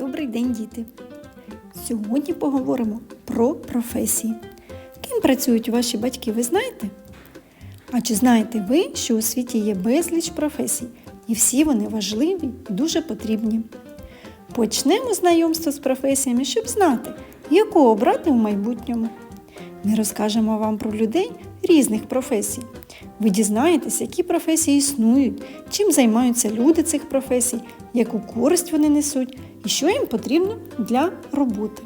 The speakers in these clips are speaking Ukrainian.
Добрий день, діти! Сьогодні поговоримо про професії. Ким працюють ваші батьки, ви знаєте? А чи знаєте ви, що у світі є безліч професій, і всі вони важливі і дуже потрібні? Почнемо знайомство з професіями, щоб знати, яку обрати в майбутньому. Ми розкажемо вам про людей різних професій. Ви дізнаєтесь, які професії існують, чим займаються люди цих професій, яку користь вони несуть і що їм потрібно для роботи.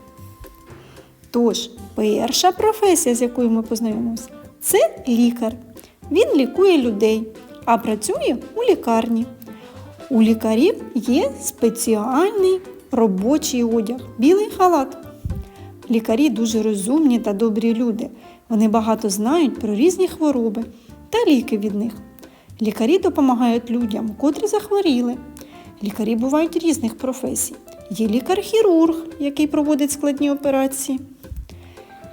Тож, перша професія, з якою ми познайомимося, це лікар. Він лікує людей, а працює у лікарні. У лікарів є спеціальний робочий одяг білий халат. Лікарі дуже розумні та добрі люди. Вони багато знають про різні хвороби та ліки від них. Лікарі допомагають людям, котрі захворіли. Лікарі бувають різних професій. Є лікар-хірург, який проводить складні операції.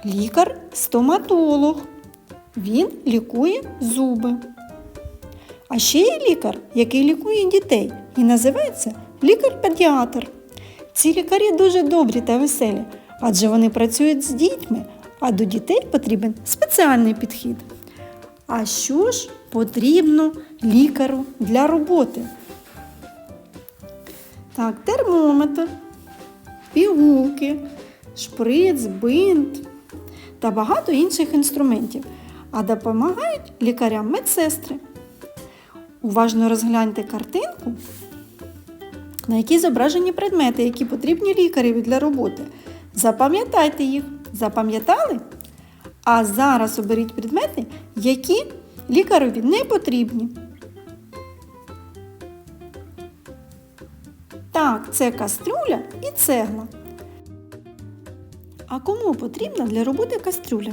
Лікар-стоматолог. Він лікує зуби. А ще є лікар, який лікує дітей і називається лікар-педіатр. Ці лікарі дуже добрі та веселі, адже вони працюють з дітьми, а до дітей потрібен спеціальний підхід. А що ж потрібно лікару для роботи? Так, термометр, пігулки, шприц, бинт та багато інших інструментів. А допомагають лікарям медсестри. Уважно розгляньте картинку, на якій зображені предмети, які потрібні лікареві для роботи. Запам'ятайте їх. Запам'ятали? А зараз оберіть предмети, які лікареві не потрібні. Так, це кастрюля і цегла. А кому потрібна для роботи кастрюля?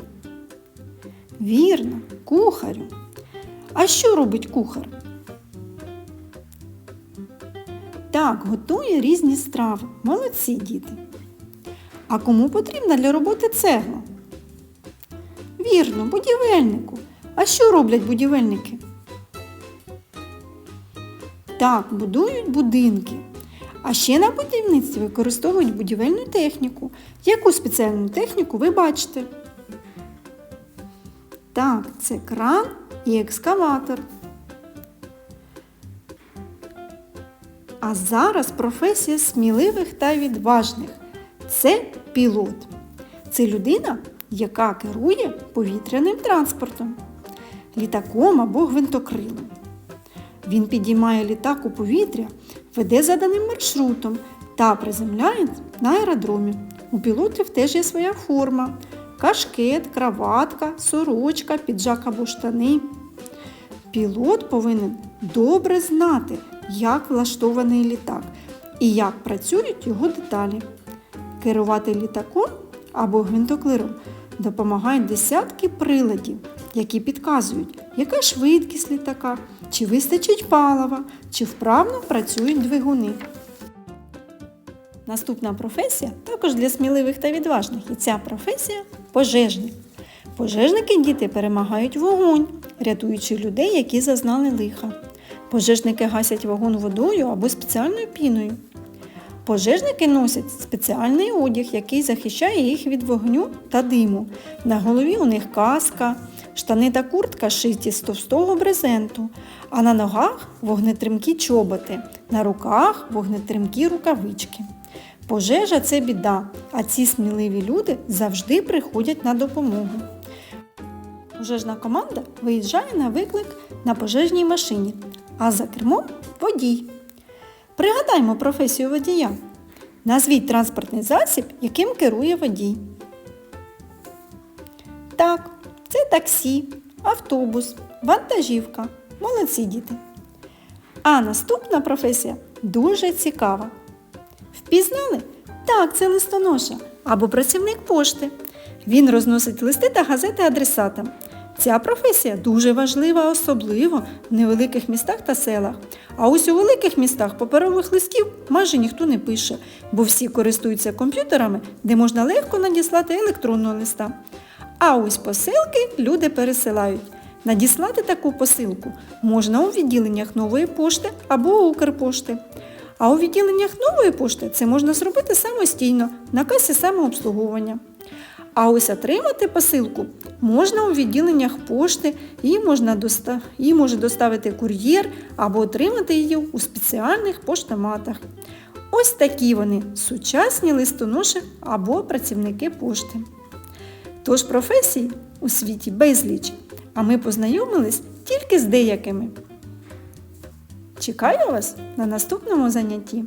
Вірно, кухарю. А що робить кухар? Так, готує різні страви. Молодці діти. А кому потрібна для роботи цегла? Вірно, будівельнику. А що роблять будівельники? Так, будують будинки. А ще на будівництві використовують будівельну техніку. Яку спеціальну техніку ви бачите? Так, це кран і екскаватор. А зараз професія сміливих та відважних. Це пілот. Це людина, яка керує повітряним транспортом, літаком або гвинтокрилом. Він підіймає літак у повітря, веде заданим маршрутом та приземляє на аеродромі. У пілотів теж є своя форма: кашкет, краватка, сорочка, піджак або штани. Пілот повинен добре знати, як влаштований літак і як працюють його деталі. Керувати літаком або гвинтокрилом допомагають десятки приладів, які підказують, яка швидкість літака, чи вистачить палива, чи вправно працюють двигуни. Наступна професія також для сміливих та відважних. І ця професія пожежник. Пожежники діти перемагають вогонь, рятуючи людей, які зазнали лиха. Пожежники гасять вогонь водою або спеціальною піною. Пожежники носять спеціальний одяг, який захищає їх від вогню та диму. На голові у них каска, штани та куртка шиті з товстого брезенту, а на ногах вогнетримкі чоботи, на руках вогнетримкі рукавички. Пожежа це біда, а ці сміливі люди завжди приходять на допомогу. Пожежна команда виїжджає на виклик на пожежній машині, а за кермом водій. Пригадаймо професію водія. Назвіть транспортний засіб, яким керує водій. Так, це таксі, автобус, вантажівка. Молодці діти. А наступна професія дуже цікава. Впізнали? Так, це листоноша або працівник пошти. Він розносить листи та газети адресатам. Ця професія дуже важлива, особливо в невеликих містах та селах. А ось у великих містах паперових листів майже ніхто не пише, бо всі користуються комп'ютерами, де можна легко надіслати електронного листа. А ось посилки люди пересилають. Надіслати таку посилку можна у відділеннях нової пошти або Укрпошти. А у відділеннях нової пошти це можна зробити самостійно на касі самообслуговування. А ось отримати посилку можна у відділеннях пошти, її, можна доста... її може доставити кур'єр або отримати її у спеціальних поштоматах. Ось такі вони сучасні листоноші або працівники пошти. Тож професій у світі безліч, а ми познайомились тільки з деякими. Чекаю вас на наступному занятті.